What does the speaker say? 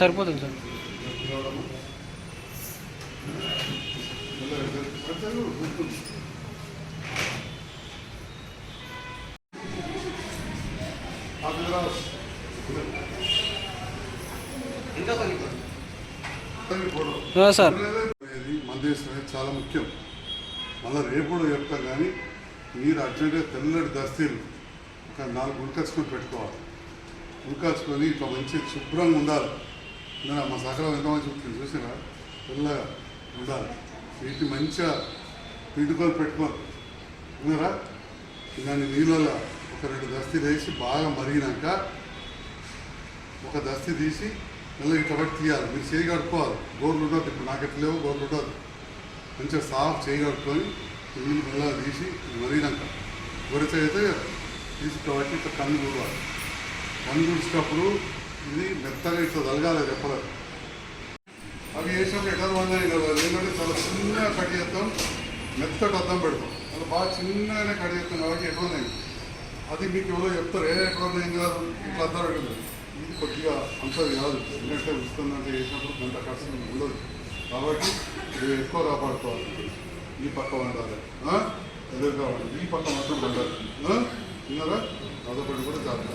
సరిపోతుందా? సార్. మన దేశం చాలా ముఖ్యం. మళ్ళీ రేపు కూడా చెప్తాం కానీ మీరు అర్జెంటుగా తెల్లటి దస్తీలు ఒక నాలుగు ఉడకచ్చుకొని పెట్టుకోవాలి. ఉడకచ్చుకొని ఇట్లా మంచి శుభ్రంగా ఉండాలి. నేను మా సహకారం ఎంత మంచి ఉంటుంది చూసినా తెల్లగా ఉండాలి. వీటి మంచిగా పిండుకొని పెట్టుకోరు ఉన్నారా దాన్ని నీళ్ళలో ఒక రెండు దస్తి వేసి బాగా మరిగినాక ఒక దస్తి తీసి మళ్ళీ ఇట్లా పట్టి తీయాలి. మీరు చేయి కడుక్కోవాలి. గోర్లు ఉండదు ఇప్పుడు నాకు ఎట్లా లేవు? గోర్లు ఉండదు మంచిగా సాఫ్ చేయి కడుక్కొని నీళ్ళు మళ్ళీ తీసి మరిగినాక. గొరిత అయితే తీసి ఇట్లా ఇట్లా కన్ను చూడాలి కన్ను చూసేటప్పుడు ఇది మెత్తగా ఇట్లా తలగాలి చెప్పలేదు అవి వేసినప్పుడు ఎక్కడ ఉన్నాయి కదా. ఎందుకంటే చాలా చిన్నగా కట్ చేస్తాం మెత్తటి అద్దం పెడతాం. అలా బాగా చిన్నగానే కట్ చేస్తాం కాబట్టి ఎక్కడ ఉన్నాయి అది మీకు ఎవరో చెప్తారు ఏ ఎక్కడ ఉన్నాయి కాదు ఇట్లా అద్దం పెట్టదు ఇది కొద్దిగా అంతది కాదు. ఎందుకంటే ఉస్తుందంటే వేసినప్పుడు గంట కష్టం ఉండదు. కాబట్టి ఇది ఎక్కువ కాపాడుకోవాలి ఈ పక్క వండాలి. ఎదురు ఎదురుగా ఈ పక్క మాత్రం వండాలి. ఆ? విన్నారా అదొకటి కూడా జాగ్రత్త